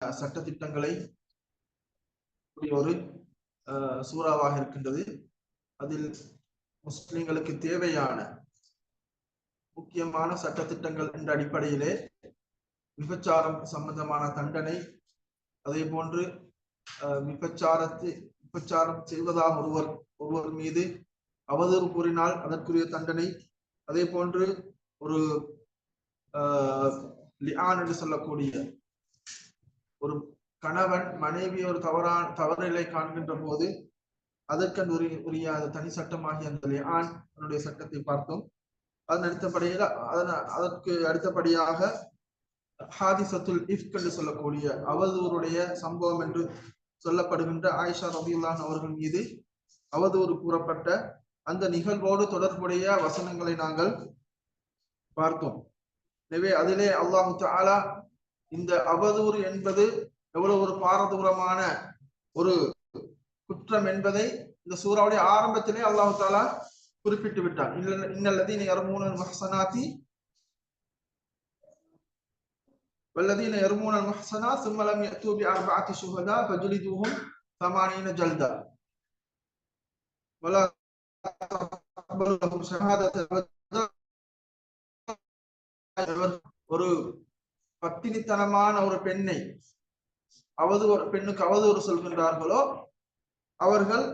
சட்டத்திட்டங்களை ஒரு சூறாவாக இருக்கின்றது. அதில் முஸ்லிம்களுக்கு தேவையான முக்கியமான சட்டத்திட்டங்கள் என்ற அடிப்படையிலே விபச்சாரம் சம்பந்தமான தண்டனை அதே போன்று விபச்சாரத்து விபச்சாரம் செய்வதாக ஒருவர் ஒருவர் மீது அவதூறு கூறினால் அதற்குரிய தண்டனை அதே போன்று ஒரு லியான் என்று சொல்லக்கூடிய ஒரு கணவன் மனைவி ஒரு தவறான தவறுகளை காண்கின்ற போது அதற்கென்று உரிய உரிய தனி சட்டமாகிய அந்த லியான் சட்டத்தை பார்த்தோம். அதன் அடுத்தபடியாக அதன் அதற்கு அடுத்தபடியாக ஹாதிசத்துல் இஃப்க் என்று சொல்லக்கூடிய அவதூறுடைய சம்பவம் என்று சொல்லப்படுகின்ற ஆயிஷா ரபியுல்லான் அவர்கள் மீது அவதூறு கூறப்பட்ட அந்த நிகழ்வோடு தொடர்புடைய வசனங்களை நாங்கள் பார்த்தோம். எனவே அதிலே அல்லாஹு தாலா இந்த அவதூறு என்பது எவ்வளவு ஒரு பாரதூரமான ஒரு குற்றம் என்பதை இந்த சூறாவுடைய ஆரம்பத்திலே அல்லாஹு தாலா குறிப்பிட்டு விட்டான் இன்னல்லதீன யர்மூன மஹ்சனாத்தி والذين يرمون المحصنات ثم لم يأتوا بأربعة شهداء فجلدوهم ثمانين جلدة ولا تقبل لهم شهادة ஒரு பத்தினித்தனமான ஒரு பெண்ணை அவது ஒரு பெண்ணுக்கு அவதூறு சொல்கின்றார்களோ அவர்கள்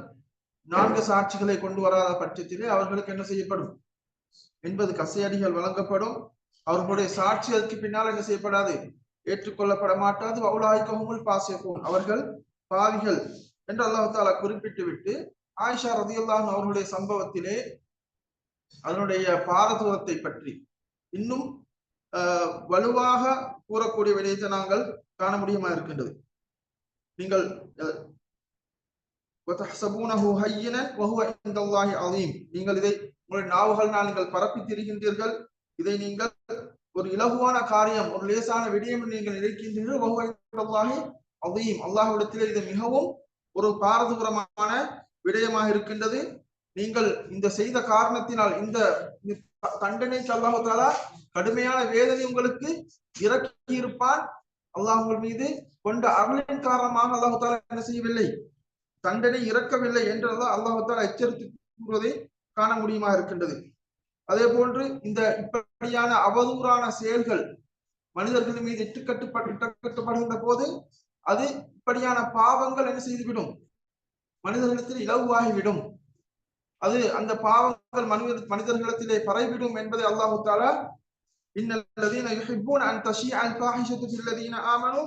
நான்கு சாட்சிகளை கொண்டு வராத பட்சத்திலே அவர்களுக்கு என்ன செய்யப்படும்? என்பது கசையடிகள் வழங்கப்படும். அவர்களுடைய சாட்சி அதற்கு பின்னால் என்ன செய்யப்படாது? ஏற்றுக்கொள்ளப்பட மாட்டாது. அவுலாய்க்கவுமுல் பாசியப்போம் அவர்கள் பாவிகள் என்று அல்லாஹால குறிப்பிட்டு விட்டு ஆயிஷா ரதியுல்லான் அவர்களுடைய சம்பவத்திலே அதனுடைய பாரதூரத்தை பற்றி இன்னும் வலுவாக கூறக்கூடிய விடயத்தை நாங்கள் காண முடியுமா இருக்கின்றது. நீங்கள் நீங்கள் இதை உங்களுடைய நாவுகள்னால் நீங்கள் பரப்பி திரிகின்றீர்கள். இதை நீங்கள் ஒரு இலகுவான காரியம் ஒரு லேசான விடயம் நீங்கள் நினைக்கின்றீர்கள். அதையும் அல்லாஹ்விடத்தில் இது மிகவும் ஒரு பாரதூரமான விடயமாக இருக்கின்றது. நீங்கள் இந்த செய்த காரணத்தினால் இந்த தண்டனை அல்லாஹாலா கடுமையான வேதனை உங்களுக்கு இறக்கி இருப்பான் அல்லாஹ் உங்கள் மீது கொண்ட அருளின் காரணமாக அல்லாஹாலா என்ன செய்யவில்லை? தண்டனை இறக்கவில்லை என்று அல்லாஹாலா எச்சரித்து கூறுவதை காண முடியுமா இருக்கின்றது? அதே போன்று இந்த இப்படியான அவதூறான செயல்கள் மனிதர்கள் மீது இட்டுக்கட்டுப்பட்டு இட்டுக்கட்டுப்படுகின்ற போது அது இப்படியான பாவங்கள் என்ன செய்துவிடும்? மனிதர்களிடத்தில் இலவாகிவிடும் அது அந்த பாவங்கள் மனித மனிதர்களிடத்திலே பரவிடும் என்பதை அல்லாஹு தாலா இன்னல்லதீன யுஹிப்பூன அன் தஷீஅ ஃபாஹிஷத்து ஃபில்லதீன ஆமனு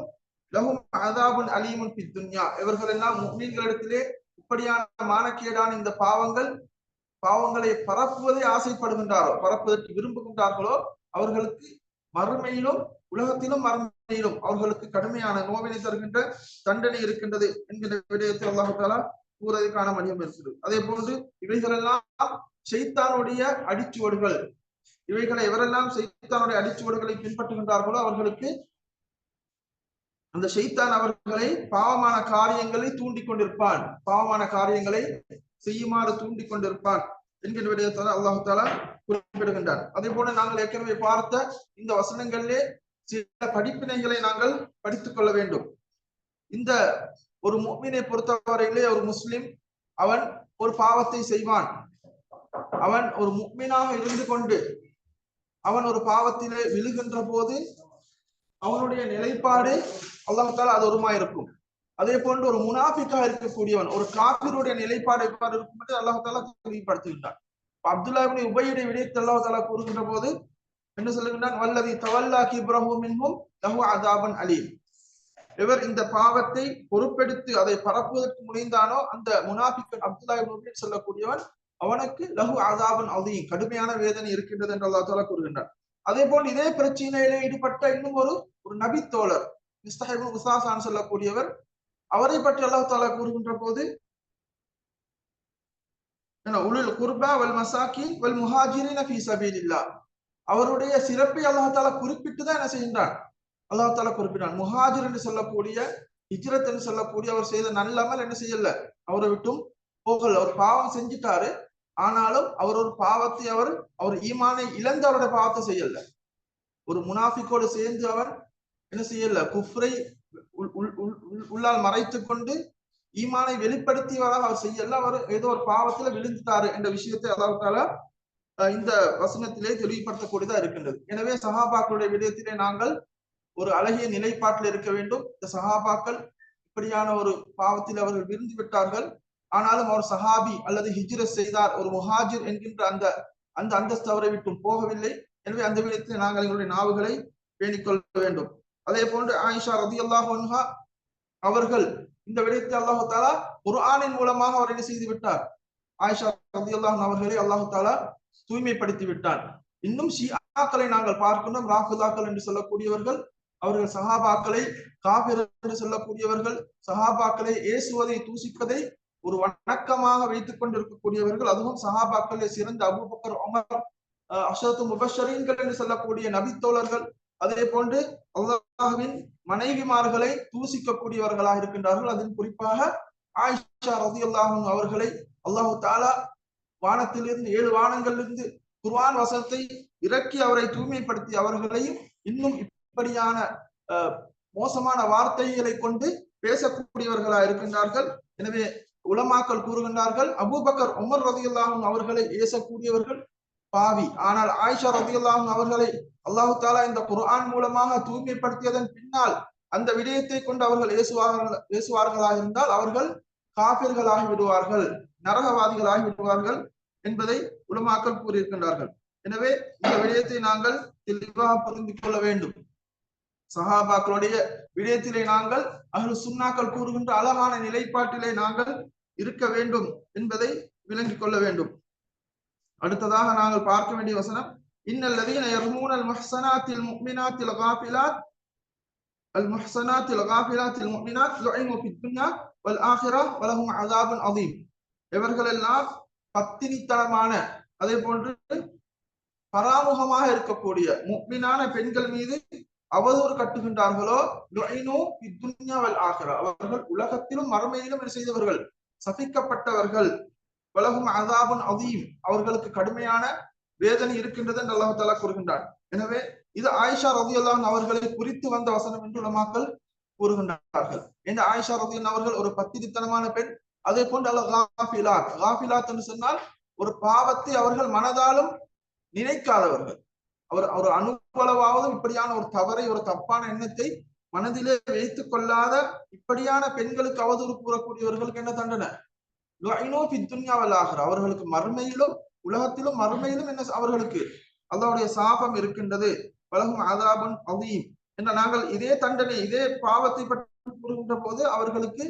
லஹும் அதாபுன் அலீமுன் துன்யா. இவர்கள் எல்லாம் முஃமின்களிடத்திலே இப்படியான மானக்கேடான இந்த பாவங்கள் பாவங்களை பரப்புவதை ஆசைப்படுகின்றாரோ பரப்புவதற்கு விரும்புகின்றார்களோ அவர்களுக்கு மறுமையிலும் உலகத்திலும் மறுமையிலும் அவர்களுக்கு கடுமையான நோவினை தருகின்ற தண்டனை இருக்கின்றது என்கின்ற விடயத்தில் அல்லாஹாலா கூறதை காண மணியம் இருக்கிறது அதே போன்று இவைகளெல்லாம் செய்தானுடைய அடிச்சுவடுகள். இவைகளை எவரெல்லாம் செய்தானுடைய அடிச்சுவடுகளை பின்பற்றுகின்றார்களோ அவர்களுக்கு அந்த செய்தான் அவர்களை பாவமான காரியங்களை தூண்டி கொண்டிருப்பான். பாவமான காரியங்களை செய்யுமாறு தூண்டி கொண்டிருப்பான் என்கிற விடயத்தால் அல்லாஹு தாலா குறிப்பிடுகின்றார். அதே போல நாங்கள் ஏற்கனவே பார்த்த இந்த வசனங்களிலே சில படிப்பினைகளை நாங்கள் படித்துக் கொள்ள வேண்டும். இந்த ஒரு முக்மீனை பொறுத்தவரையிலே ஒரு முஸ்லிம் அவன் ஒரு பாவத்தை செய்வான். அவன் ஒரு முக்மீனாக இருந்து கொண்டு அவன் ஒரு பாவத்திலே விழுகின்ற போது அவனுடைய நிலைப்பாடு அல்லாஹால அது ஒருமா இருக்கும் அதே போன்று ஒரு முனாஃபிக்கா இருக்கக்கூடியவன் ஒரு காபிருடைய நிலைப்பாடு எவ்வாறு இருக்கும் என்று அல்லாஹால தெளிவுபடுத்துகின்றான் அப்துல்லா உபயுடைய விடயத்தை அல்லாஹால கூறுகின்ற போது என்ன சொல்லுகின்றான்? வல்லதி தவல்லா கிப்ரஹூம் மின்ஹும் லஹு அதாபன் அலீம். இவர் இந்த பாவத்தை பொறுப்பெடுத்து அதை பரப்புவதற்கு முனைந்தானோ அந்த முனாஃபிக்கன் அப்துல்லா இப்னு சொல்லக்கூடியவன் அவனுக்கு லகு ஆதாபன் அதையும் கடுமையான வேதனை இருக்கின்றது என்று அல்லா தாலா கூறுகின்றார் அதே போல் இதே பிரச்சனையிலே ஈடுபட்ட இன்னும் ஒரு ஒரு நபி தோழர் மிஸ்தஹிபுல் உசாசான் சொல்லக்கூடியவர் அவரை பற்றி அல்லாஹ் தாலா கூறுகின்ற போது உலுல் குர்பா வல் மசாக்கி வல் முஹாஜிரின் ஃபீ சபீலில்லா அவருடைய சிறப்பை அல்லாஹ் தாலா குறிப்பிட்டு தான் என்ன செய்கின்றான்? அல்லாஹ் தாலா குறிப்பிட்டான். முஹாஜிர் என்று சொல்லக்கூடிய ஹிஜ்ரத் என்று சொல்லக்கூடிய அவர் செய்த நல்லமல் என்ன செய்யல? அவரை விட்டும் போகல. அவர் பாவம் செஞ்சிட்டாரு. ஆனாலும் அவர் ஒரு பாவத்தை அவர் அவர் ஈமானை இழந்து அவருடைய பாவத்தை செய்யல. ஒரு முனாஃபிக்கோடு சேர்ந்து அவர் என்ன செய்யல? குஃப்ரை உள்- உள்- உள்- உள்- உள்ளால் மறைத்து கொண்டு ஈமானை வெளிப்படுத்தியவராக அவர் செய்யல. அவர் ஏதோ ஒரு பாவத்துல விழுந்துட்டாரு என்ற விஷயத்தை அல்லாஹ் இந்த வசனத்திலே தெளிவுபடுத்தக்கூடியதா இருக்கின்றது. எனவே சஹாபாக்களுடைய விடயத்திலே நாங்கள் ஒரு அழகிய நிலைப்பாட்டில் இருக்க வேண்டும். இந்த சஹாபாக்கள் இப்படியான ஒரு பாவத்தில் அவர்கள் விருந்து விட்டார்கள். ஆனாலும் அவர் சஹாபி அல்லது ஹிஜ்ரத் செய்தார். ஒரு முஹாஜிர் என்கின்ற அந்த அந்த அந்தஸ்து அவரை விட்டும் போகவில்லை. எனவே அந்த விதத்தில் நாங்கள் எங்களுடைய நாவுகளை பேணிக்கொள்ள வேண்டும். அதே போன்று ஆயிஷா ரதி அல்லாஹா அவர்கள் இந்த விடயத்தை அல்லாஹு தாலா குர்ஆனின் மூலமாக அவர் என்ன செய்து விட்டார்? ஆயிஷா ரதி அல்லாஹ் அவர்களை அல்லாஹு தாலா தூய்மைப்படுத்தி விட்டார். இன்னும் ஷியாக்களை நாங்கள் பார்க்கின்றோம். ராஃபிதாக்கள் என்று சொல்லக்கூடியவர்கள் அவர்கள் சஹாபாக்களை காபிர் என்று சொல்லக்கூடியவர்கள் சஹாபாக்களை ஏசுவதை தூசிப்பதை ஒரு வணக்கமாக வைத்துக் கொண்டிருக்கக்கூடியவர்கள் அதுவும் சஹாபாக்களை சிறந்த அபுபக்கர் உமர் அஹ், முபஷரீன்கள் என்று சொல்லக்கூடிய நபித்தோழர்கள் அதே போன்று அல்லாஹ்வின் மனைவிமார்களை தூசிக்கக்கூடியவர்களாக இருக்கின்றார்கள். அதில் குறிப்பாக ஆயிஷா ரதியுல்லாஹு அவர்களை அல்லாஹு தாலா வானத்திலிருந்து ஏழு வானங்களிலிருந்து குர்வான் வசனத்தை இறக்கி அவரை தூய்மைப்படுத்தி அவர்களையும் இன்னும் இப்படியான மோசமான வார்த்தைகளை கொண்டு பேசக்கூடியவர்களா இருக்கின்றார்கள். எனவே உலமாக்கள் கூறுகின்றார்கள் அபூபக்கர் உமர் ரதியுல்லாஹும் அவர்களை ஏசக்கூடியவர்கள் பாவி. ஆனால் ஆயிஷா ரதியுல்லாஹும் அவர்களை அல்லாஹு தாலா இந்த குர்ஆன் மூலமாக தூய்மைப்படுத்தியதன் பின்னால் அந்த விடயத்தை கொண்டு அவர்கள் ஏசுவார்கள் ஏசுவார்களாக இருந்தால் அவர்கள் காபிர்களாகி விடுவார்கள் நரகவாதிகளாகி விடுவார்கள் என்பதை உலமாக்கள் கூறியிருக்கின்றார்கள். எனவே இந்த விடயத்தை நாங்கள் தெளிவாக புரிந்து கொள்ள வேண்டும். சஹாபாக்களுடைய விடயத்திலே நாங்கள் அஹ்லு சுன்னாக்கள் கூறுகின்ற அழகான நிலைப்பாட்டிலே நாங்கள் இருக்க வேண்டும் என்பதை விளங்கிக் கொள்ள வேண்டும். அடுத்ததாக நாங்கள் பார்க்க வேண்டிய வசனம் இன்னல்லதீன யர்மூன அல் முஹ்சனாத்தில் முஃமினாத்தில் காஃபிலாத் அல் முஹ்சனாத்தில் காஃபிலாத்தில் முஃமினாத் லுஇனு ஃபித் துன்யா வல் ஆখিরা வலஹும் இவர்களெல்லாம் பத்தினித்தனமான அதே போன்று பராமுகமாக இருக்கக்கூடிய முக்மினான பெண்கள் மீது அவதூறு கட்டுகின்றார்களோ? துன்யாவல் ஃபித் அவர்கள் உலகத்திலும் மறுமையிலும் என்ன செய்தவர்கள். சபிக்கப்பட்டவர்கள். உலகம் அதாபன் அதீம். அவர்களுக்கு கடுமையான வேதனை இருக்கின்றது என்று அல்லாஹ் கூறுகின்றான். கூறுகின்றார் எனவே இது ஆயிஷா ரதியல்லாஹு அவர்களை குறித்து வந்த வசனம் என்று உலமாக்கள் கூறுகின்றார்கள். என்று ஆயிஷா ரதியல்லாஹு அவர்கள் ஒரு பத்திரித்தனமான பெண். அதே போன்று அல்ல என்று சொன்னால் ஒரு பாவத்தை அவர்கள் மனதாலும் நினைக்காதவர்கள். அவர் ஒரு அணுவளவாவது இப்படியான ஒரு தவறை ஒரு தப்பான எண்ணத்தை மனதிலே வைத்துக் கொள்ளாத இப்படியான பெண்களுக்கு அவதூறு கூறக்கூடியவர்களுக்கு என்ன தண்டனை? லுஐனு அவர்களுக்கு மறுமையிலும் உலகத்திலும் மறுமையிலும் என்ன அவர்களுக்கு அல்லாவுடைய சாபம் இருக்கின்றது. வலகும் அதாபன் அதீம் என்ற நாங்கள் இதே தண்டனை இதே பாவத்தை பற்றி கூறுகின்ற போது அவர்களுக்கு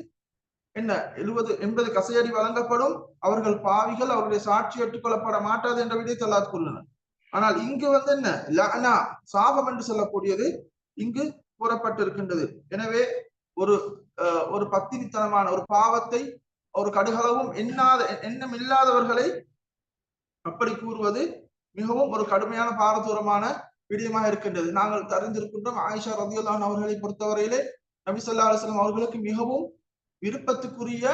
என்ன எழுபது எண்பது கசையடி வழங்கப்படும். அவர்கள் பாவிகள் அவருடைய சாட்சி ஏற்றுக்கொள்ளப்பட மாட்டாது என்ற விடயத்தை அல்லாஹ் கூறினார் ஆனால் இங்கு வந்து என்ன? லனா சாபம் என்று சொல்லக்கூடியது இங்கு கூறப்பட்டிருக்கின்றது. எனவே ஒரு ஒரு பத்தினித்தனமான ஒரு பாவத்தை ஒரு கடுகளவும் எண்ணாத எண்ணம் இல்லாதவர்களை அப்படி கூறுவது மிகவும் ஒரு கடுமையான பாரதூரமான விடயமாக இருக்கின்றது. நாங்கள் தெரிந்திருக்கின்றோம் ஆயிஷா ரதியுல்லான் அவர்களை பொறுத்தவரையிலே நபி ஸல்லல்லாஹு அவர்களுக்கு மிகவும் விருப்பத்துக்குரிய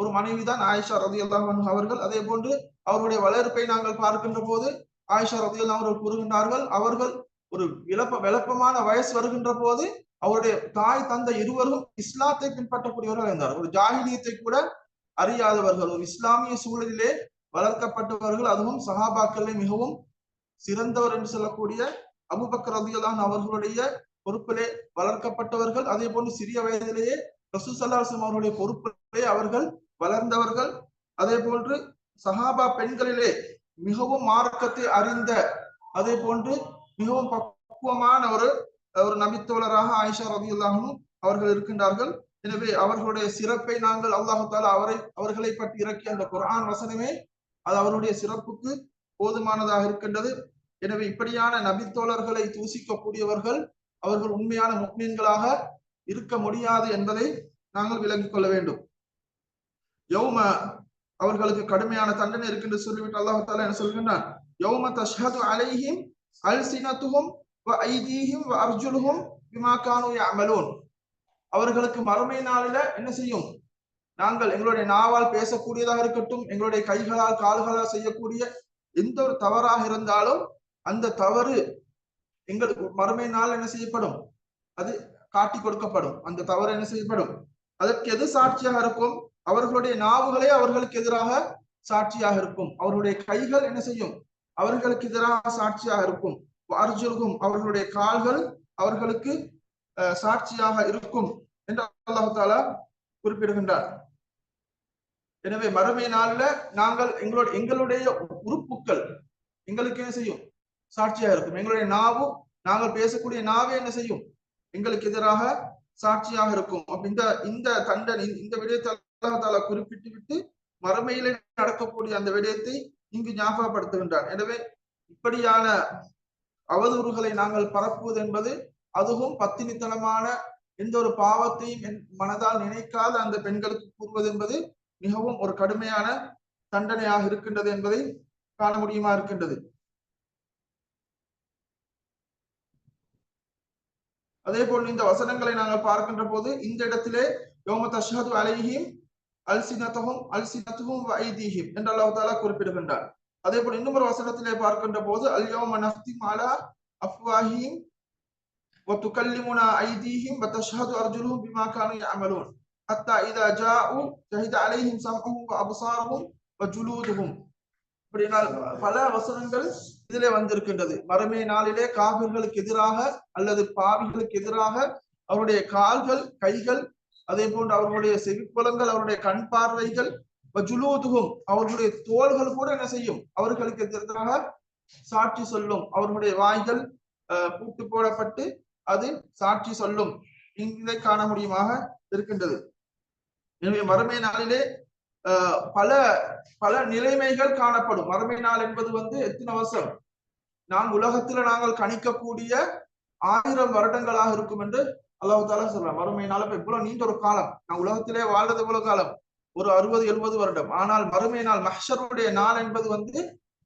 ஒரு மனைவிதான் ஆயிஷா ரதியுல்லான் அவர்கள். அதே போன்று அவருடைய வளர்ப்பை நாங்கள் பார்க்கின்ற போது ஆயிஷா ரதியுல்லாஹ் அவர்கள் கூறுகின்றார்கள் அவர்கள் ஒரு விளப்ப விளப்பமான வயசு வருகின்ற போது அவருடைய தாய் தந்தை இருவரும் இஸ்லாத்தை பின்பற்றக்கூடியவர்கள் இருந்தார் ஒரு ஜாகிலியத்தை கூட அறியாதவர்கள் ஒரு இஸ்லாமிய சூழலிலே வளர்க்கப்பட்டவர்கள் அதுவும் சஹாபாக்களே மிகவும் சிறந்தவர் என்று சொல்லக்கூடிய அபுபக்கர் ரதியல்லான் அவர்களுடைய பொறுப்பிலே வளர்க்கப்பட்டவர்கள் அதே போன்று சிறிய வயதிலேயே ரசூசல்லாசம் அவர்களுடைய பொறுப்பிலே அவர்கள் வளர்ந்தவர்கள் அதே போன்று சஹாபா பெண்களிலே மிகவும் மார்க்கத்தை அறிந்த அதே போன்று மிகவும் பக்குவமான ஒரு ஒரு நபித்தோழராக ஆயிஷா ரதியுல்லாஹும் அவர்கள் இருக்கின்றார்கள். எனவே அவர்களுடைய சிறப்பை நாங்கள் அல்லாஹு தாலா அவரை அவர்களை பற்றி இறக்கிய அந்த குரான் வசனமே அது அவருடைய சிறப்புக்கு போதுமானதாக இருக்கின்றது. எனவே இப்படியான நபித்தோழர்களை தூசிக்கக்கூடியவர்கள் அவர்கள் உண்மையான முக்மீன்களாக இருக்க முடியாது என்பதை நாங்கள் விளங்கிக் கொள்ள வேண்டும். யௌம அவர்களுக்கு கடுமையான தண்டனை இருக்கு என்று சொல்லிவிட்டு அல்லாஹ் தாலா என்ன சொல்கின்றான்? யௌம தஷ்ஹது அலைஹிம் அல்சினத்துஹும் வ ஐதீஹிம் வ அர்ஜுலுஹும் பிமா கானு யஅமலூன். அவர்களுக்கு மறுமை நாளில என்ன செய்யும்? நாங்கள் எங்களுடைய நாவால் பேசக்கூடியதாக இருக்கட்டும் எங்களுடைய கைகளால் கால்களால் செய்யக்கூடிய எந்த ஒரு தவறாக இருந்தாலும் அந்த தவறு எங்களுக்கு மறுமை நாள் என்ன செய்யப்படும்? அது காட்டி கொடுக்கப்படும். அந்த தவறு என்ன செய்யப்படும்? அதற்கு எது சாட்சியாக இருக்கும்? அவர்களுடைய நாவுகளே அவர்களுக்கு எதிராக சாட்சியாக இருக்கும். அவர்களுடைய கைகள் என்ன செய்யும்? அவர்களுக்கு எதிராக சாட்சியாக இருக்கும். அர்ஜுனுக்கும் அவர்களுடைய கால்கள் அவர்களுக்கு சாட்சியாக இருக்கும் என்று அல்லாஹு தாலா குறிப்பிடுகின்றார். எனவே மறுமை நாள்ல நாங்கள் எங்களுடைய எங்களுடைய உறுப்புகள் எங்களுக்கு என்ன செய்யும்? சாட்சியா இருக்கும். எங்களுடைய நாவும் நாங்கள் பேசக்கூடிய நாவே என்ன செய்யும்? எங்களுக்கு எதிராக சாட்சியாக இருக்கும். அப்படி இந்த இந்த தண்டனை இந்த விடயத்தை தாலா குறிப்பிட்டு விட்டு மறுமையில நடக்கக்கூடிய அந்த விடயத்தை இங்கு ஞாபகப்படுத்துகின்றார். எனவே இப்படியான அவதூறுகளை நாங்கள் பரப்புவது என்பது அதுவும் பத்தினித்தனமான எந்த ஒரு பாவத்தையும் மனதால் நினைக்காத அந்த பெண்களுக்கு கூறுவது என்பது மிகவும் ஒரு கடுமையான தண்டனையாக இருக்கின்றது என்பதை காண முடியுமா இருக்கின்றது. அதே போல் இந்த வசனங்களை நாங்கள் பார்க்கின்ற போது இந்த இடத்திலே யோம தஷஹது அலைகியும் அல்சினத்தகும் அல்சினத்துகும் வைதீஹிம் என்று அல்லாஹ் தாலா குறிப்பிடுகின்றார் அதே போல் இன்னும் ஒரு வசனத்திலே பார்க்கின்ற போது அல் யோம நஃப்திம் அலா அஃப்வாஹிம் وتكلمنا أيديهم وتشهد أرجلهم بما كانوا يعملون حتى إذا جاءوا شهد عليهم سمعهم وأبصارهم وجلودهم அப்படினால் பல வசனங்கள் இதிலே வந்திருக்கின்றது மறுமை நாளிலே காவிர்களுக்கு எதிராக அல்லது பாவிகளுக்கு எதிராக அவருடைய கால்கள் கைகள் அதே போன்று அவர்களுடைய செவிப்பலங்கள் அவருடைய கண் பார்வைகள் ஜுலூதுகும் அவர்களுடைய தோள்கள் கூட என்ன செய்யும்? அவர்களுக்கு எதிராக சாட்சி சொல்லும். அவர்களுடைய வாய்கள் பூட்டு போடப்பட்டு அது சாட்சி சொல்லும். இதை காண முடியுமாக இருக்கின்றது. எனவே மறுமை நாளிலே பல பல நிலைமைகள் காணப்படும். மறுமை நாள் என்பது வந்து எத்தனை வருஷம்? நாம் உலகத்துல நாங்கள் கணிக்கக்கூடிய ஆயிரம் வருடங்களாக இருக்கும் என்று அல்லாஹு தாலா சொல்றான் மறுமை நாள் இப்ப இவ்வளவு நீண்ட ஒரு காலம். நான் உலகத்திலே வாழ்றது இவ்வளவு காலம். ஒரு அறுபது எழுபது வருடம். ஆனால் மறுமை நாள் மஹருடைய நாள் என்பது வந்து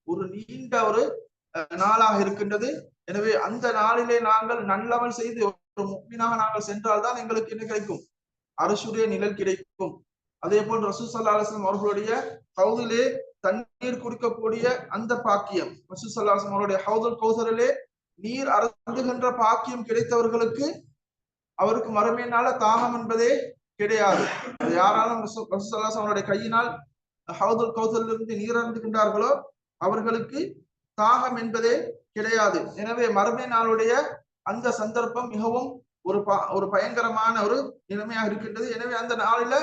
ஒரு நீண்ட ஒரு நாளாக இருக்கின்றது. எனவே அந்த நாளிலே நாங்கள் நல்லவன் செய்து ஒரு முக்மீனாக நாங்கள் சென்றால்தான் எங்களுக்கு என்ன கிடைக்கும்? அரசுடைய நிழல் கிடைக்கும். அதே போல் ரசூ சல்லா அலுவலம் அவர்களுடைய ஹவுதிலே தண்ணீர் குடிக்கக்கூடிய அந்த பாக்கியம். ரசூ சல்லா அவருடைய ஹவுதல் கௌசரிலே நீர் அருந்துகின்ற பாக்கியம் கிடைத்தவர்களுக்கு அவருக்கு மறுமையினால தாகம் என்பதே கிடையாது. அது யாராலும் அவருடைய கையினால் ஹவுதல் இருந்து நீர் கொண்டார்களோ அவர்களுக்கு தாகம் என்பதே கிடையாது. எனவே மறுமை நாளுடைய அந்த சந்தர்ப்பம் மிகவும் ஒரு ஒரு பயங்கரமான ஒரு நிலைமையாக இருக்கின்றது. எனவே அந்த நாளில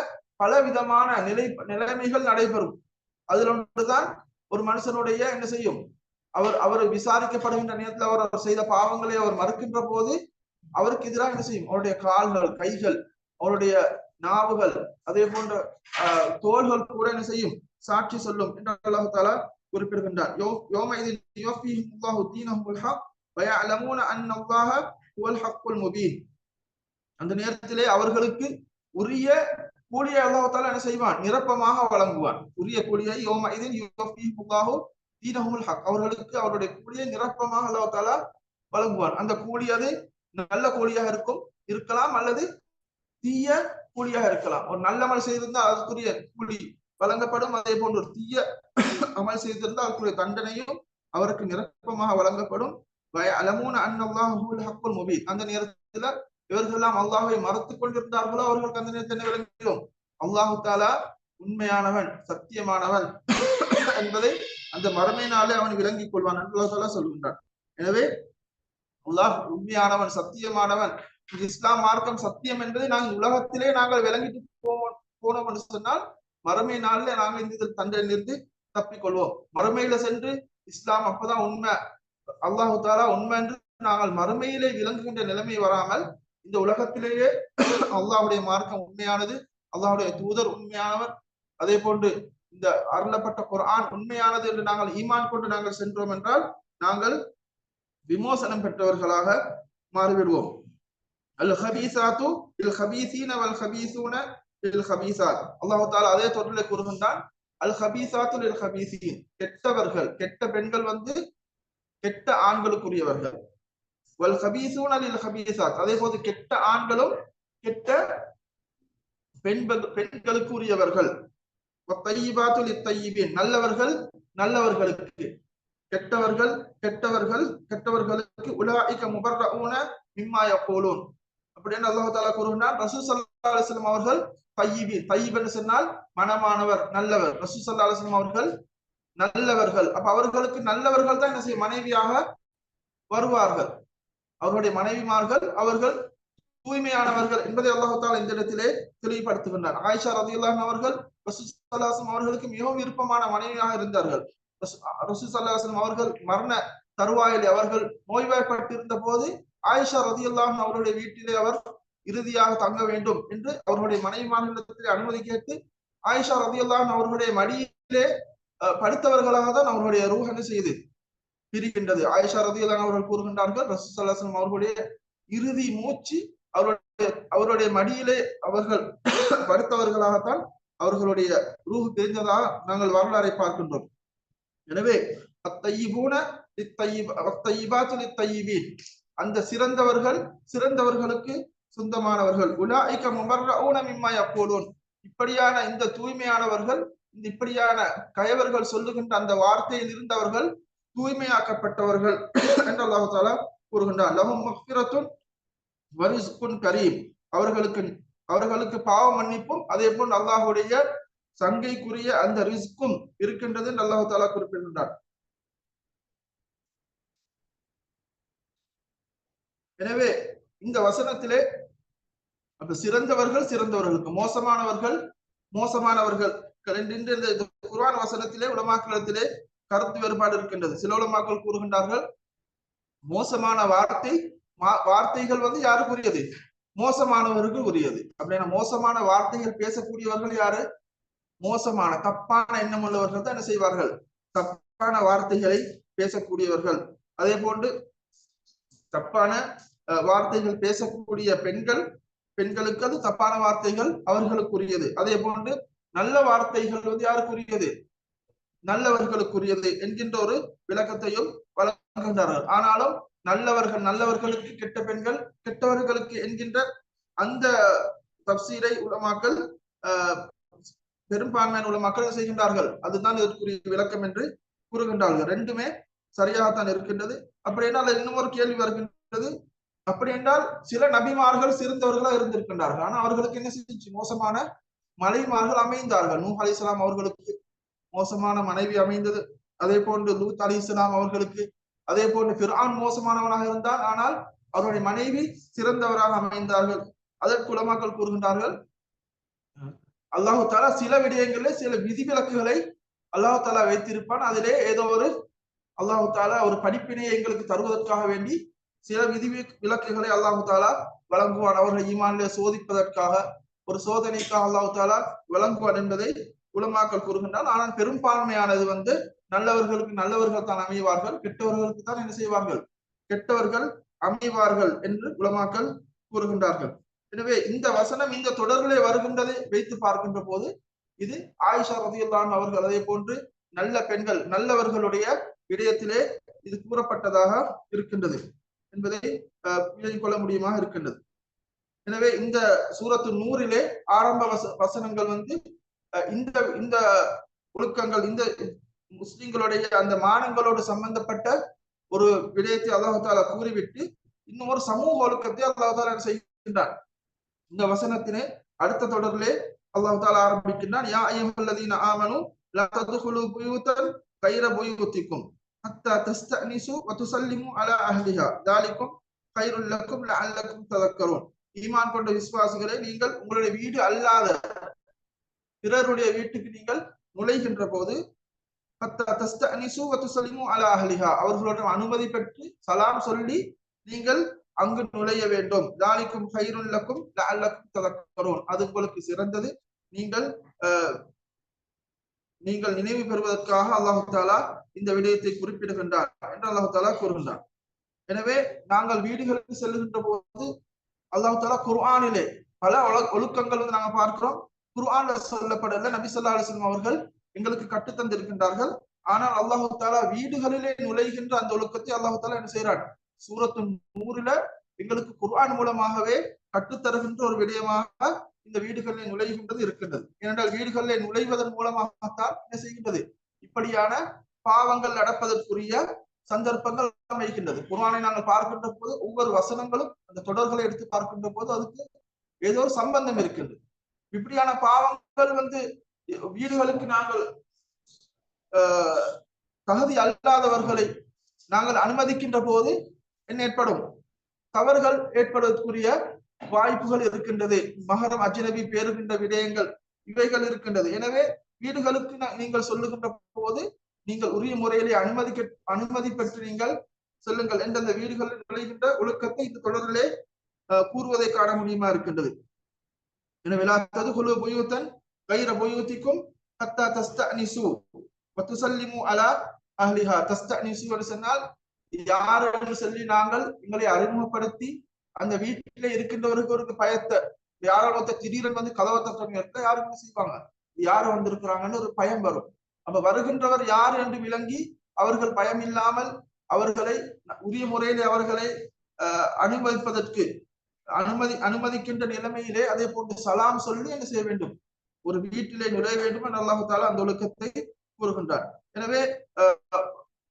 பல விதமான நிலை நிலைமைகள் நடைபெறும். அதில் ஒன்றுதான் ஒரு மனுஷனுடைய என்ன செய்யும்? அவர் அவர் விசாரிக்கப்படுகின்ற நேரத்தில் அவர் செய்த பாவங்களை அவர் மறுக்கின்ற போது அவருக்கு எதிராக என்ன செய்யும்? அவருடைய கால்கள் கைகள் அவருடைய நாவுகள் அதே போன்ற தோள்கள் கூட என்ன செய்யும்? சாட்சி சொல்லும் என்று அல்லாஹாலா குறிப்பிடுகின்றார். அந்த நேரத்திலே அவர்களுக்கு உரிய கூலியை அல்லாஹால என்ன செய்வான்? நிரப்பமாக வழங்குவான். உரிய கூலியை யோம இதில் தீனஹுல் ஹக் அவர்களுக்கு அவருடைய கூலியை நிரப்பமாக அல்லாஹால வழங்குவான். அந்த கூலி அது நல்ல கூலியாக இருக்கும் இருக்கலாம் அல்லது தீய கூலியாக இருக்கலாம். ஒரு நல்ல அமல் செய்திருந்தால் அதுக்குரிய கூலி வழங்கப்படும். அதே போன்று ஒரு தீய அமல் செய்திருந்தால் அதுக்குரிய தண்டனையும் அவருக்கு நிரப்பமாக வழங்கப்படும். அலமூன ஹக்குல் முபீன் அந்த நேரத்துல இவர்களெல்லாம் அல்லாஹை மறுத்துக் கொண்டிருந்தார்களோ? அவர்களுக்கு அந்த நேரத்தில் என்ன விளங்கிடும் அல்லாஹு தாலா உண்மையானவன் சத்தியமானவன் என்பதை அந்த மரமையினாலே அவன் விளங்கிக் கொள்வான். அல்லாஹாலா சொல்கின்றான் எனவே அல்லாஹ் உண்மையானவன் சத்தியமானவன். இஸ்லாம் மார்க்கம் சத்தியம் என்பதை நாங்கள் உலகத்திலே நாங்கள் விளங்கிட்டு போவோம் போனோம் என்று சொன்னால் மறுமை நாளில் நாங்கள் இந்த தண்டனையிலிருந்து தப்பிக்கொள்வோம். மறுமையில சென்று இஸ்லாம் அப்பதான் உண்மை. அல்லாஹு தாலா உண்மை என்று நாங்கள் மறுமையிலே விளங்குகின்ற நிலைமை வராமல் இந்த உலகத்திலேயே அல்லாஹுடைய மார்க்கம் உண்மையானது அல்லாஹுடைய தூதர் உண்மையானவர். அதே போன்று இந்த அருளப்பட்ட குரான் உண்மையானது என்று நாங்கள் ஈமான் கொண்டு நாங்கள் சென்றோம் என்றால் நாங்கள் விமோசனம் பெற்றவர்களாக மாறிவிடுவோம். அல் ஹபீசாத்து இல் ஹபீசீன வல் ஹபீசூன இல் ஹபீசாத் அல்லாஹு தாலா அதே தொடர்ல கூறுகின்றான் அல் ஹபீசாத்து இல் ஹபீசீன் கெட்டவர்கள் கெட்ட பெண்கள் வந்து கெட்ட ஆண்களுக்குரியவர்கள். வல் ஹபீசூன இல் ஹபீசாத் அதே போது கெட்ட ஆண்களும் கெட்ட பெண்கள் பெண்களுக்கு உரியவர்கள் நல்லவர்கள் நல்லவர்களுக்கு. கெட்டவர்கள் கெட்டவர்கள் கெட்டவர்களுக்கு உலாய்க்க முபர்ற ஊன மிம்மாய போலூன் அப்படின்னு அல்லாஹு தாலா கூறுகிறார் ரசூ சல்லா அலிஸ்லாம் அவர்கள் தையீபி தையிப் என்று சொன்னால் மனமானவர் நல்லவர். ரசூ சல்லா அலிஸ்லாம் அவர்கள் நல்லவர்கள். அப்ப அவர்களுக்கு நல்லவர்கள் தான் என்ன செய்ய மனைவியாக வருவார்கள். அவர்களுடைய மனைவிமார்கள் அவர்கள் தூய்மையானவர்கள் என்பதை அல்லாஹு தாலா இந்த இடத்திலே தெளிவுபடுத்துகின்றார் ஆயிஷா ரதியுல்லான் அவர்கள் ரசூ சல்லாஹம் அவர்களுக்கு மிகவும் விருப்பமான மனைவியாக இருந்தார்கள். ரசூ சல்லாஹம் அவர்கள் மரண தருவாயில் அவர்கள் நோய்வாய்ப்பட்டிருந்த போது ஆயிஷா ரதியுல்லாஹ் அவருடைய வீட்டிலே அவர் இறுதியாக தங்க வேண்டும் என்று அவர்களுடைய மனைவிமார்களிடத்திலே அனுமதி கேட்டு ஆயிஷா ரதியுல்லாஹ் அவர்களுடைய மடியிலே படுத்தவர்களாக தான் அவர்களுடைய ரூஹ் செய்து? பிரிக்கின்றது ஆயிஷா ரதியுல்லாஹ் அவர்கள் கூறுகின்றார்கள் ரசூ சல்லாஹம் அவர்களுடைய இறுதி மூச்சு அவருடைய அவருடைய மடியிலே அவர்கள் படுத்தவர்களாகத்தான் அவர்களுடைய ரூஹ் தெரிந்ததாக நாங்கள் வரலாறை பார்க்கின்றோம். எனவே அத்தையிபூன அந்த சிறந்தவர்கள் சிறந்தவர்களுக்கு சொந்தமானவர்கள். உலாய்க்க முமர்ரூன மிம்மா அப்போலோன் இப்படியான இந்த தூய்மையானவர்கள் இந்த இப்படியான கயவர்கள் சொல்லுகின்ற அந்த வார்த்தையில் இருந்தவர்கள் தூய்மையாக்கப்பட்டவர்கள் என்று அல்லாஹு தாலா கூறுகின்றார் லஹும் மஃபிரத்துன் வரிஸ்குன் கரீம். அவர்களுக்கு அவர்களுக்கு பாவ மன்னிப்பும் அதே போல் அல்லாஹுடைய சங்கைக்குரிய அந்த ரிஸ்கும் இருக்கின்றது அல்லாஹு தாலா குறிப்பிடுகின்றார் எனவே இந்த வசனத்திலே அப்ப சிறந்தவர்கள் சிறந்தவர்களுக்கு மோசமானவர்கள் மோசமானவர்கள். இந்த குர்வான் வசனத்திலே உலமாக்களத்திலே கருத்து வேறுபாடு இருக்கின்றது. சில உலமாக்கள் கூறுகின்றார்கள் மோசமான வார்த்தை வார்த்தைகள் வந்து யாருக்குரியது மோசமானவர்கள் உரியது. அப்படின்னா மோசமான வார்த்தைகள் பேசக்கூடியவர்கள் யாரு? மோசமான தப்பான எண்ணம் உள்ளவர்கள் தான் என்ன செய்வார்கள்? தப்பான வார்த்தைகளை பேசக்கூடியவர்கள். அதே போன்று தப்பான வார்த்தைகள் பேசக்கூடிய பெண்கள் பெண்களுக்கு அது தப்பான வார்த்தைகள் அவர்களுக்குரியது. அதே போன்று நல்ல வார்த்தைகள் வந்து யாருக்குரியது? நல்லவர்களுக்குரியது என்கின்ற ஒரு விளக்கத்தையும் வழங்குகின்றார்கள். ஆனாலும் நல்லவர்கள் நல்லவர்களுக்கு கெட்ட பெண்கள் கெட்டவர்களுக்கு என்கின்ற அந்த தப்சீரை உலமாக்கள் பெரும்பான்மையான உள்ள மக்கள் செய்கின்றார்கள்? அதுதான் இதற்குரிய விளக்கம் என்று கூறுகின்றார்கள். ரெண்டுமே சரியாகத்தான் இருக்கின்றது. அப்படி என்றால் இன்னும் ஒரு கேள்வி வருகின்றது. அப்படி என்றால் சில நபிமார்கள் சிறந்தவர்களா இருந்திருக்கின்றார்கள். ஆனா அவர்களுக்கு என்ன செஞ்சு மோசமான மனைவிமார்கள் அமைந்தார்கள். நூ அலி இஸ்லாம் அவர்களுக்கு மோசமான மனைவி அமைந்தது. அதே போன்று லூத் அலி இஸ்லாம் அவர்களுக்கு அதே போன்று பிரான் மோசமானவனாக இருந்தால் ஆனால் அவருடைய மனைவி சிறந்தவராக அமைந்தார்கள். அதற்கு உலமாக்கள் கூறுகின்றார்கள் அல்லாஹு தாலா சில விடயங்களில் சில விதிவிலக்குகளை அல்லாஹு தாலா வைத்திருப்பான். அதிலே ஏதோ ஒரு அல்லாஹு தாலா ஒரு படிப்பினை எங்களுக்கு தருவதற்காக வேண்டி சில விதி விலக்குகளை அல்லாஹு தாலா வழங்குவான். அவர்கள் ஈமானிலே சோதிப்பதற்காக ஒரு சோதனைக்காக அல்லாஹு தாலா வழங்குவான் என்பதை உலமாக்கள் கூறுகின்றால் ஆனால் பெரும்பான்மையானது வந்து நல்லவர்களுக்கு நல்லவர்கள் தான் அமைவார்கள் கெட்டவர்களுக்கு தான் என்ன செய்வார்கள்? கெட்டவர்கள் அமைவார்கள் என்று உலமாக்கள் கூறுகின்றார்கள். எனவே இந்த வசனம் இந்த தொடர்களே வருகின்றதை வைத்து பார்க்கின்ற போது இது ஆயிஷா ரதியுல்லான் அவர்கள் அதே போன்று நல்ல பெண்கள் நல்லவர்களுடைய விடயத்திலே இது கூறப்பட்டதாக இருக்கின்றது என்பதை கொள்ள முடியுமாக இருக்கின்றது. எனவே இந்த சூரத்து நூறிலே ஆரம்ப வச வசனங்கள் வந்து இந்த இந்த ஒழுக்கங்கள் இந்த முஸ்லிம்களுடைய அந்த மானங்களோடு சம்பந்தப்பட்ட ஒரு விடயத்தை அல்லாஹால கூறிவிட்டு இன்னும் ஒரு சமூக ஒழுக்கத்தை அல்லாஹால செய்கின்றான். இந்த வசனத்திலே அடுத்த தொடரிலே அல்லாஹு தாலா ஆரம்பிக்கின்றான் யா ஐயல்லதீன ஆமனு லா ததுகுலு புயூதன் கைர புயூத்திக்கும் ஹத்தா தஸ்தனிசு வ துசல்லிமு அலா அஹ்லிஹா தாலிக்கும் கைருல் லக்கும் லஅல்லக்கும் ததக்கரூன். ஈமான் கொண்ட விசுவாசிகளே நீங்கள் உங்களுடைய வீடு அல்லாத பிறருடைய வீட்டுக்கு நீங்கள் நுழைகின்ற போது அவர்களுடன் அனுமதி பெற்று சலாம் சொல்லி நீங்கள் அங்கு நுழைய வேண்டும். தாலிக்கும் ஹைருல்லக்கும் லஅல்லக்கும் ததக்கரூன் அது உங்களுக்கு சிறந்தது நீங்கள் நீங்கள் நினைவு பெறுவதற்காக அல்லாஹு தாலா இந்த விடயத்தை குறிப்பிடுகின்றார் என்று அல்லாஹு தாலா கூறுகின்றார். எனவே நாங்கள் வீடுகளுக்கு செல்லுகின்ற போது அல்லாஹு தாலா குர்ஆனிலே பல ஒழுக்கங்கள் வந்து நாங்க பார்க்கிறோம். குர்ஆன்ல சொல்லப்படல நபி சொல்லா அலிஸ்லாம் அவர்கள் எங்களுக்கு கற்றுத்தந்திருக்கின்றார்கள். ஆனால் அல்லாஹு தாலா வீடுகளிலே நுழைகின்ற அந்த ஒழுக்கத்தை அல்லாஹு தாலா என்ன செய்யறான் சூரத்து நூறுல எங்களுக்கு குர்ஆன் மூலமாகவே கற்றுத்தருகின்ற ஒரு விடயமாக இந்த வீடுகளில் நுழைகின்றது இருக்கின்றது. ஏனென்றால் வீடுகளில் நுழைவதன் மூலமாகத்தான் என்ன செய்கின்றது? இப்படியான பாவங்கள் நடப்பதற்குரிய சந்தர்ப்பங்கள் அமைகின்றது. குர்ஆனை நாங்கள் பார்க்கின்ற போது ஒவ்வொரு வசனங்களும் அந்த தொடர்களை எடுத்து பார்க்கின்ற போது அதுக்கு ஏதோ ஒரு சம்பந்தம் இருக்கின்றது. இப்படியான பாவங்கள் வந்து வீடுகளுக்கு நாங்கள் ஆஹ், தகுதி அல்லாதவர்களை நாங்கள் அனுமதிக்கின்ற போது என்ன ஏற்படும்? தவறுகள் ஏற்படுவதற்குரிய வாய்ப்புகள் இருக்கின்றது. மகரம் அஜினபி பேருகின்ற விடயங்கள் இவைகள் இருக்கின்றது. எனவே வீடுகளுக்கு நீங்கள் சொல்லுகின்ற போது நீங்கள் உரிய முறையிலே அனுமதிக்க அனுமதி பெற்று நீங்கள் செல்லுங்கள் எந்தெந்த வீடுகளில் நுழைகின்ற ஒழுக்கத்தை இந்த தொடரிலே அஹ், கூறுவதை காண முடியுமா இருக்கின்றது. எனவே லா பொய்யூத்தன் கைர பொய்யூத்திக்கும் ஹத்தா தஸ்தஅனிசு வத்துசல்லிமு அலா அஹ்லிஹா. தஸ்தஅனிசு என்று சொன்னால் யார் என்று சொல்லி நாங்கள் எங்களை அறிமுகப்படுத்தி அந்த வீட்டிலே இருக்கின்றவருக்கு ஒரு பயத்தை. யாரால் ஒருத்தர் திடீரென வந்து கதவை தட்டுற நேரத்துல யாரும் செய்வாங்க? யாரு வந்திருக்கிறாங்கன்னு ஒரு பயம் வரும். அப்ப வருகின்றவர் யார் என்று விளங்கி அவர்கள் பயம் இல்லாமல் அவர்களை உரிய முறையில் அவர்களை அஹ், அனுமதிப்பதற்கு அனுமதி அனுமதிக்கின்ற நிலைமையிலே அதே போன்று சலாம் சொல்லி என்ன செய்ய வேண்டும். ஒரு வீட்டிலே நுழைய வேண்டும் என்று அல்லாஹால அந்த ஒழுக்கத்தை கூறுகின்றார் எனவே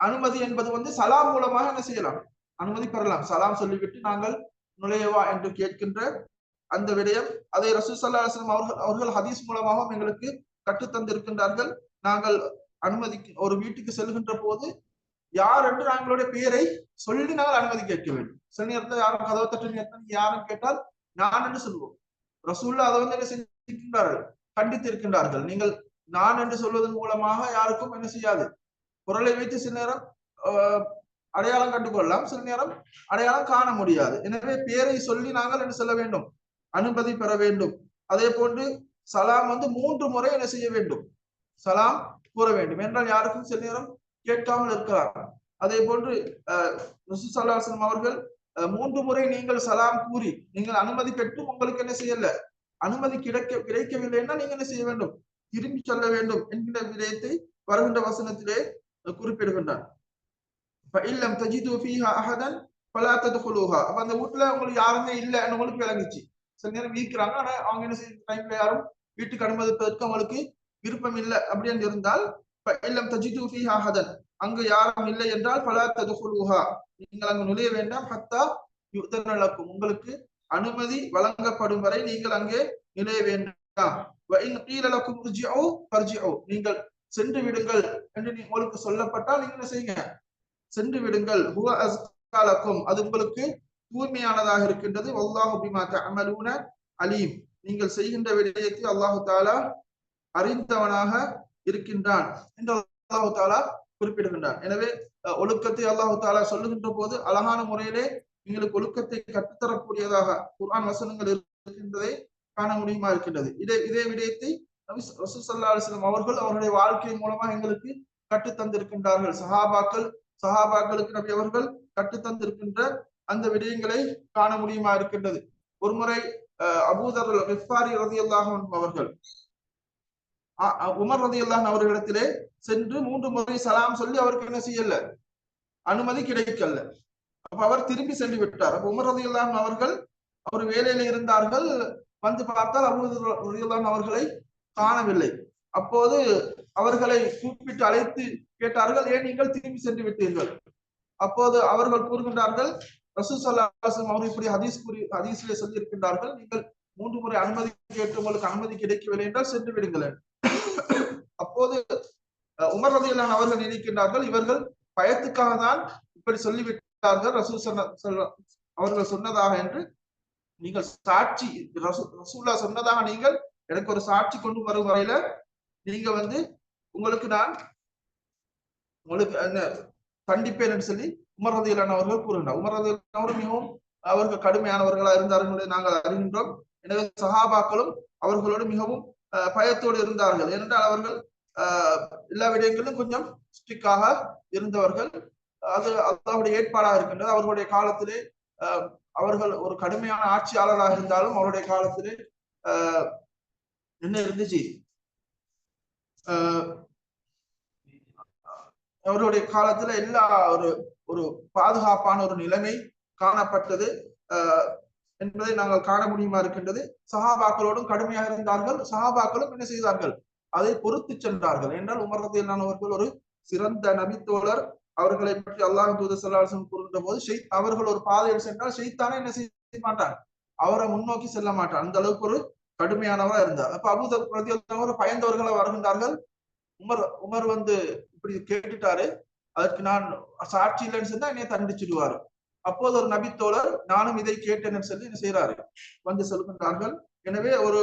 அனுமதி என்பது வந்து சலாம் மூலமாக என்ன செய்யலாம்? அனுமதி பெறலாம். சலாம் சொல்லிவிட்டு நாங்கள் நுழையவா என்று கேட்கின்ற அந்த விடயம் அதை ரசூசல்லா ஸல்லல்லாஹு அவர்கள் அவர்கள் ஹதீஸ் மூலமாகவும் எங்களுக்கு கற்றுத்தந்திருக்கின்றார்கள் நாங்கள் அனுமதி ஒரு வீட்டுக்கு செல்கின்ற போது யார் என்று நாங்களுடைய பெயரை சொல்லி நாங்கள் அனுமதி கேட்க வேண்டும். சில நேரத்தில் யாரும் கதவை தட்டு நேரத்தில் யாரும் கேட்டால் நான் என்று சொல்வோம். ரசூல்லா அதை வந்து என்ன செஞ்சிருக்கின்றார்கள்? கண்டித்து இருக்கின்றார்கள் நீங்கள் நான் என்று சொல்வதன் மூலமாக யாருக்கும் என்ன செய்யாது? குரலை வைத்து சில நேரம் ஆஹ், அடையாளம் கண்டுகொள்ளலாம். சில நேரம் அடையாளம் காண முடியாது. எனவே பேரை சொல்லி நாங்கள் என்ன சொல்ல வேண்டும்? அனுமதி பெற வேண்டும். அதே போன்று சலாம் வந்து மூன்று முறை என்ன செய்ய வேண்டும்? சலாம் கூற வேண்டும். என்றால் யாருக்கும் சில நேரம் கேட்காமல் இருக்கலாம். அதே போன்று அஹ், அவர்கள் அஹ், மூன்று முறை நீங்கள் சலாம் கூறி நீங்கள் அனுமதி பெற்று உங்களுக்கு என்ன செய்யல? அனுமதி கிடைக்க கிடைக்கவில்லைன்னா நீங்க என்ன செய்ய வேண்டும்? திரும்பி சொல்ல வேண்டும் என்கின்ற விடயத்தை வருகின்ற வசனத்திலே குறிப்பிடுகின்றார். இல்லம் தஜிது ஃபீஹா அஹதன் ஃபலா தத்குலூஹா. அப்ப அந்த வீட்டுல உங்களுக்கு யாருமே இல்லைன்னு உங்களுக்கு விளங்குச்சு. சில நேரம் வீக்கிறாங்க ஆனா அவங்க என்ன செய்ய டைம்ல யாரும் வீட்டுக்கு அனுமதிப்பதற்கு அவங்களுக்கு விருப்பம் இல்லை அப்படின்னு இருந்தால் இல்லம் தஜிது ஃபீஹா அஹதன். அங்கு யாரும் இல்லை என்றால் பலா தத்குலூஹா. நீங்கள் அங்கு நுழைய வேண்டாம். ஹத்தா யுதன உங்களுக்கு அனுமதி வழங்கப்படும் வரை நீங்கள் அங்கே நுழைய வேண்டாம். நீங்கள் சென்று விடுங்கள் என்று நீ- உங்களுக்கு சொல்லப்பட்டால் நீங்க என்ன செய்யுங்க? சென்று விடுங்கள். ஹுவ அஸ்காலக்கும். அது உங்களுக்கு தூய்மையானதாக இருக்கின்றது. அல்லாஹு பிமா தஅமலூன அலீம். நீங்கள் செய்கின்ற விடயத்தை அல்லாஹு தாலா அறிந்தவனாக இருக்கின்றான் என்று அல்லாஹு தாலா குறிப்பிடுகின்றான். எனவே அஹ், ஒழுக்கத்தை அல்லாஹு தாலா சொல்லுகின்ற போது அழகான முறையிலே எங்களுக்கு ஒழுக்கத்தை கற்றுத்தரக்கூடியதாக குர்ஆன் வசனங்கள் இருக்கின்றதை காண முடியுமா இருக்கின்றது. இதே இதே விடயத்தை நபி ரசூல் அவர்கள் அவருடைய வாழ்க்கை மூலமா எங்களுக்கு கற்றுத் தந்திருக்கின்றார்கள். சஹாபாக்கள் சஹாபாக்களுக்கு நபி அவர்கள் கட்டுத்தந்திருக்கின்ற அந்த விடயங்களை காண முடியுமா இருக்கின்றது? ஒருமுறை அஹ், அபூதர் கிஃபாரி ரதியல்லாஹு அவர்கள் உமர் அவர்களிடத்திலே சென்று மூன்று முறை சலாம் சொல்லி அவருக்கு என்ன செய்யல? அனுமதி கிடைக்கல. அப்ப அவர் திரும்பி சென்று விட்டார். அப்ப உமர் ரதியல்லாஹு அவர்கள் அவர் வேலையில இருந்தார்கள். வந்து பார்த்தால் அபூதர் ரதியல்லாஹு அவர்களை காணவில்லை. அப்போது அவர்களை கூப்பிட்டு அழைத்து கேட்டார்கள் ஏன் நீங்கள் திரும்பி சென்று விட்டீர்கள்? அப்போது அவர்கள் கூறுகின்றார்கள் ரசூ சல்லாஹம் அவர் இப்படி ஹதீஸ் கூறி ஹதீஸிலே சொல்லியிருக்கின்றார்கள். நீங்கள் மூன்று முறை அனுமதி கேட்டு உங்களுக்கு அனுமதி கிடைக்கவில்லை என்றால் சென்று விடுங்கள் அப்போது அஹ், உமர் ரதியிலான அவர்கள் நினைக்கின்றார்கள் இவர்கள் பயத்துக்காக தான் இப்படி சொல்லிவிட்டார்கள். ரசூ சன்ன அவர்கள் சொன்னதாக என்று நீங்கள் சாட்சி ரசூல்லா சொன்னதாக நீங்கள் எனக்கு ஒரு சாட்சி கொண்டு வரும் வரையில நீங்க வந்து உங்களுக்கு நான் உங்களுக்கு என்ன கண்டிப்பேன் சொல்லி உமர் ரதியிலான அவர்கள் கூறுகின்றார். உமர் ரதியலான் மிகவும் அவர்கள் கடுமையானவர்களா இருந்தார்கள் நாங்கள் அறிகின்றோம். எனவே சஹாபாக்களும் அவர்களோடு மிகவும் அஹ், பயத்தோடு இருந்தார்கள். ஏனென்றால் அவர்கள் அஹ், எல்லா விடயங்களிலும் கொஞ்சம் ஸ்ட்ரிக்டாக இருந்தவர்கள். அது அல்லாஹ்வுடைய ஏற்பாடாக இருக்கின்றது. அவர்களுடைய காலத்திலே அஹ், அவர்கள் ஒரு கடுமையான ஆட்சியாளராக இருந்தாலும் அவருடைய காலத்திலே அஹ், என்ன இருந்துச்சு? அவருடைய காலத்துல எல்லா ஒரு ஒரு பாதுகாப்பான ஒரு நிலைமை காணப்பட்டது. என்பதை நாங்கள் காண முடியுமா இருக்கின்றது? சஹாபாக்களோடும் கடுமையாக இருந்தார்கள். சஹாபாக்களும் என்ன செய்தார்கள்? அதை பொறுத்து சென்றார்கள். என்றால் உமரத்தில் அவர்கள் ஒரு சிறந்த நபித்தோழர். அவர்களை பற்றி அல்லாஹ் தூத சொல்லாசம் கூறுகின்ற போது அவர்கள் ஒரு பாதையில் சென்றால் செய்தானே என்ன செய்ய மாட்டார்? அவரை முன்னோக்கி செல்ல மாட்டார். அந்த அளவுக்கு ஒரு கடுமையானவரா இருந்தார். அப்ப அபூதர் பிரதியோர் பயந்தவர்களை வருகின்றார்கள். உமர் உமர் வந்து இப்படி கேட்டுட்டாரு. அதற்கு நான் சாட்சி இல்லைன்னு சொன்னா என்னை தண்டிச்சிடுவாரு. அப்போது ஒரு நபித்தோழர் நானும் இதை கேட்டேன்னு சொல்லி என்ன செய்யறாரு வந்து சொல்கின்றார்கள். எனவே ஒரு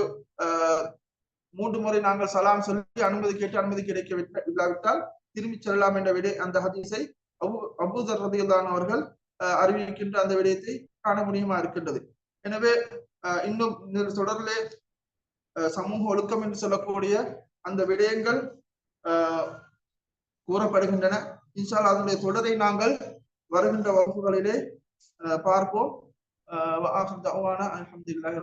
மூன்று முறை நாங்கள் சலாம் சொல்லி அனுமதி கேட்டு அனுமதி கிடைக்க இல்லாவிட்டால் திரும்பி செல்லலாம் என்ற விடை அந்த ஹதீஸை அபு அபூதர் ரதியல்லான் அவர்கள் அறிவிக்கின்ற அந்த விடயத்தை காண முடியுமா இருக்கின்றது. எனவே இன்னும் தொடரிலே சமூக ஒழுக்கம் என்று சொல்லக்கூடிய அந்த விடயங்கள் கூறப்படுகின்றன. இன்ஷால் அதனுடைய தொடரை நாங்கள் வருகின்ற வகுப்புகளிலே பார்ப்போம். அஹமதுல்லாஹ்